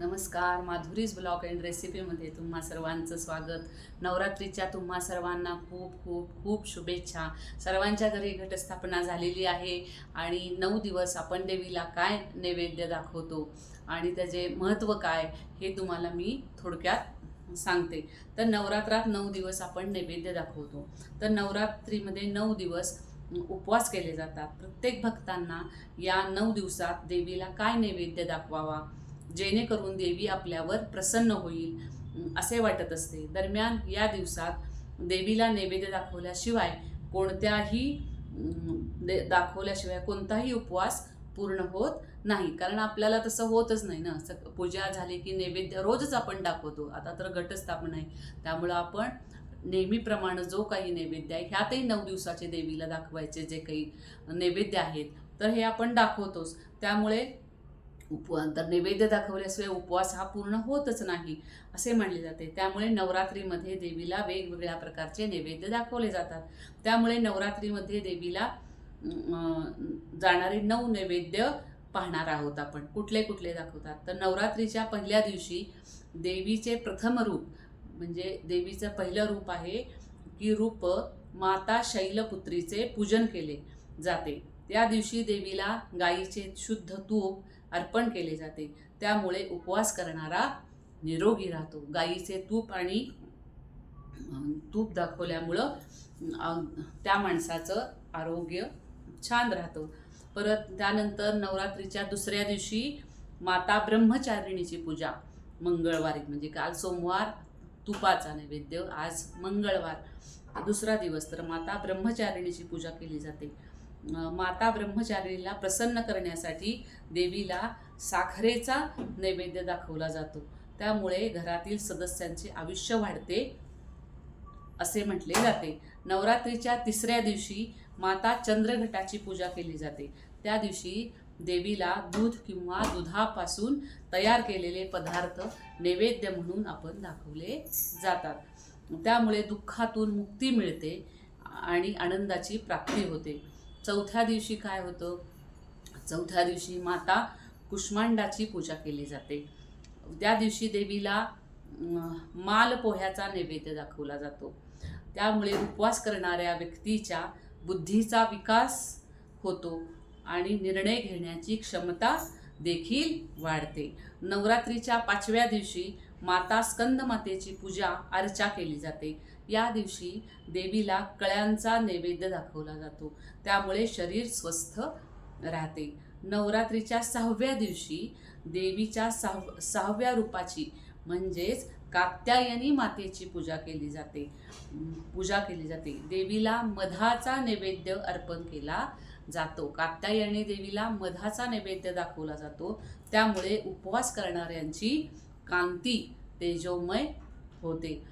नमस्कार Madhuri's blog and रेसिपीमध्ये तुम्हा सर्वांचं स्वागत. नवरात्रीच्या तुम्हा सर्वांना खूप खूप खूप शुभेच्छा. सर्वांच्या घरी घटस्थापना झालेली आहे आणि नऊ दिवस आपण देवीला काय नैवेद्य दाखवतो आणि त्याचे महत्त्व काय हे तुम्हाला मी थोडक्यात सांगते. तर नवरात्रात नऊ दिवस आपण नैवेद्य दाखवतो. तर नवरात्रीमध्ये नऊ दिवस उपवास केले जातात. प्रत्येक भक्तांना या नऊ दिवसात देवीला काय नैवेद्य दाखवावा? जेणेकरून देवी आपल्यावर प्रसन्न होईल असे वाटत असते. दरम्यान या दिवसात देवीला नैवेद्य दाखवल्याशिवाय कोणत्याही दे- दाखवल्याशिवाय कोणताही उपवास पूर्ण होत नाही. कारण आपल्याला तसं होतच नाही ना. स पूजा झाली की नैवेद्य रोजच आपण दाखवतो. आता तर घटस्थापना आहे. त्यामुळं आपण नेहमीप्रमाणे जो काही नैवेद्य आहे ह्यातही नऊ दिवसाचे देवीला दाखवायचे जे काही नैवेद्य आहेत तर हे आपण दाखवतोच. त्यामुळे उपवा तर नैवेद्य दाखवल्याशिवाय उपवास हा पूर्ण होतच नाही असे म्हणले जाते. त्यामुळे नवरात्रीमध्ये देवीला वेगवेगळ्या प्रकारचे नैवेद्य दाखवले जातात. त्यामुळे नवरात्रीमध्ये देवीला जाणारे नऊ नैवेद्य पाहणार आहोत आपण. कुठले कुठले दाखवतात? तर नवरात्रीच्या पहिल्या दिवशी देवीचे प्रथम रूप म्हणजे देवीचं पहिलं रूप आहे की रूप माता शैलपुत्रीचे पूजन केले जाते. त्या दिवशी देवीला गाईचे शुद्ध तूप अर्पण केले जाते. त्यामुळे उपवास करणारा निरोगी राहतो. गाईचे तूप आणि तूप दाखवल्यामुळं त्या माणसाचं आरोग्य छान राहतं. परत त्यानंतर नवरात्रीच्या दुसऱ्या दिवशी माता ब्रह्मचारिणीची पूजा. मंगळवारी म्हणजे काल सोमवार तुपाचा नैवेद्य आज मंगळवार. दुसरा दिवस तर माता ब्रह्मचारिणीची पूजा केली जाते. माता ब्रह्मचारिणीला प्रसन्न करण्यासाठी देवीला साखरेचा नैवेद्य दाखवला जातो. त्यामुळे घरातील सदस्यांचे आयुष्य वाढते असे म्हटले जाते. नवरात्रीच्या तिसऱ्या दिवशी माता चंद्रघटाची पूजा केली जाते. त्या दिवशी देवीला दूध किंवा दुधापासून तयार केलेले पदार्थ नैवेद्य म्हणून आपण दाखवले जातात. त्यामुळे दुःखातून मुक्ती मिळते आणि आनंदाची प्राप्ती होते. चौथ्या दिवशी काय होतं? चौथ्या दिवशी माता कुष्मांडाची पूजा केली जाते. त्या दिवशी देवीला माल पोह्याचा नैवेद्य दाखवला जातो. त्यामुळे उपवास करणाऱ्या व्यक्तीच्या बुद्धीचा विकास होतो आणि निर्णय घेण्याची क्षमता देखील वाढते. नवरात्रीच्या पाचव्या दिवशी माता स्कंदमातेची पूजा अर्चा केली जाते. या दिवशी देवीला कळ्यांचा नैवेद्य दाखवला जातो. त्यामुळे शरीर स्वस्थ राहते. नवरात्रीच्या सहाव्या दिवशी देवीच्या सहाव सहाव्या रूपाची म्हणजेच कात्यायनी मातेची पूजा केली जाते. पूजा केली जाते. देवीला मधाचा नैवेद्य अर्पण केला जातो. कात्यायनी देवीला मधाचा नैवेद्य दाखवला जातो. त्यामुळे उपवास करणाऱ्यांची कांती तेजोमय होते.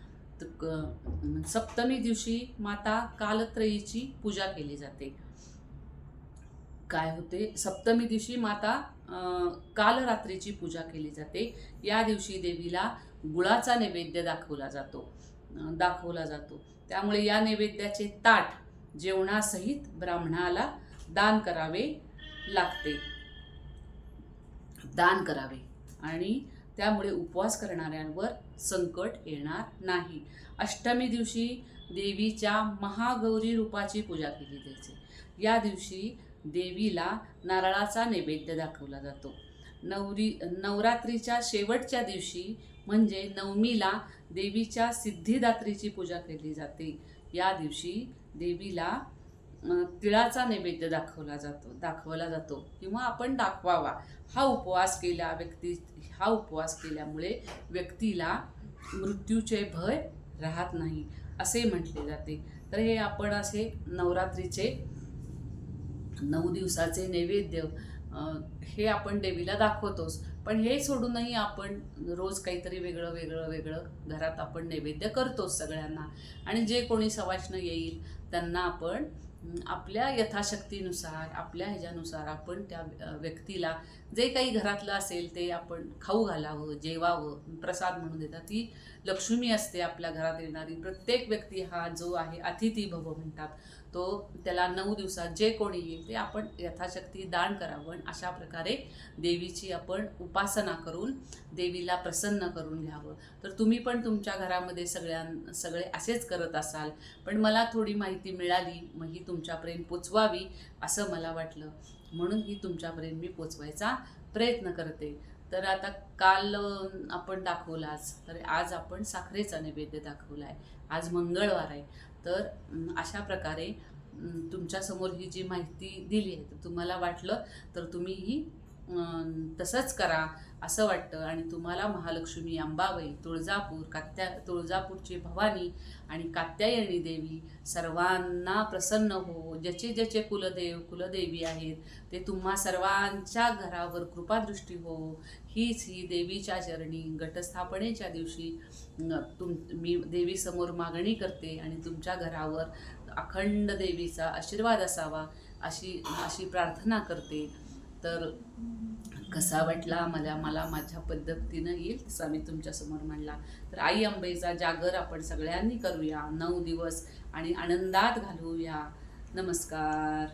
सप्तमी दिवशी माता कालत्रयीची पूजा केली जाते. काय होते? सप्तमी दिवशी माता कालरात्रीची पूजा केली जाते. या दिवशी देवीला गुळाचा नैवेद्य दाखवला जातो. दाखवला जातो. त्यामुळे या नैवेद्याचे ताट जेवणासहित ब्राह्मणाला दान करावे लागते. दान करावे. आणि त्यामुळे उपवास करणाऱ्यांवर संकट येणार नाही. अष्टमी दिवशी देवीच्या महागौरी रूपाची पूजा केली जायची. या दिवशी देवीला नारळाचा नैवेद्य दाखवला जातो. नवरी नवरात्रीच्या शेवटच्या दिवशी म्हणजे नवमीला देवीच्या सिद्धिदात्रीची पूजा केली जाते. या दिवशी देवीला तिळाचा नैवेद्य दाखवला जातो दाखवला जातो. किंवा आपण दाखवावा. हा उपवास केला व्यक्ती हा उपवास केल्यामुळे व्यक्तीला मृत्यूचे भय राहत नाही असे म्हटले जाते. तर हे आपण असे नवरात्रीचे नऊ दिवसाचे नैवेद्य हे आपण देवीला दाखवतोच. पण हे सोडूनही आपण रोज काहीतरी वेगळं वेगळं वेगळं घरात आपण नैवेद्य करतोच सगळ्यांना. आणि जे कोणी सवाष्ण येईल त्यांना आपण आपल्या यथाशक्तीनुसार आपल्या ह्याच्यानुसार आपण त्या व्यक्तीला जे काही घरातलं असेल ते आपण खाऊ घालावं जेवावं प्रसाद म्हणून देतात. ती लक्ष्मी असते आपल्या घरात येणारी. प्रत्येक व्यक्ती हा जो आहे अतिथी भव म्हणतात. तो त्याला नऊ दिवसात जे कोणी येईल ते आपण यथाशक्ती दान करावं आणि अशा प्रकारे देवीची आपण उपासना करून देवीला प्रसन्न करून घ्यावं. तर तुम्ही पण तुमच्या घरामध्ये सगळ्यां सगळे असेच करत असाल पण मला थोडी माहिती मिळाली मग ही तुमच्यापर्यंत पोचवावी असं मला वाटलं. म्हणून ही तुमच्यापर्यंत मी पोचवायचा प्रयत्न करते. तर आता काल आपण दाखवला आज. तर आज आपण साखरेचा नैवेद्य दाखवला आहे. आज मंगळवार आहे. तर अशा प्रकारे तुमच्यासमोर ही जी माहिती दिली आहे तर तुम्हाला वाटलं तर तुम्ही ही तसंच करा असं वाटतं. आणि तुम्हाला महालक्ष्मी अंबाबाई तुळजापूर कात्या तुळजापूरची भवानी आणि कात्यायनी देवी सर्वांना प्रसन्न हो. ज्याचे ज्याचे कुलदेव कुलदेवी आहेत ते तुम्हा सर्वांच्या घरावर कृपादृष्टी हो. हीच ही देवीच्या चरणी घटस्थापनेच्या दिवशी तुम मी देवीसमोर मागणी करते आणि तुमच्या घरावर अखंड देवीचा आशीर्वाद असावा अशी अशी प्रार्थना करते. तर कसा वाटला? मला मला माझ्या पद्धतीनं येईल तसा मी तुमच्यासमोर मांडला तर आई अंबेचा जागर आपण सगळ्यांनी करूया. नऊ दिवस आणि आनंदात घालवूया. नमस्कार.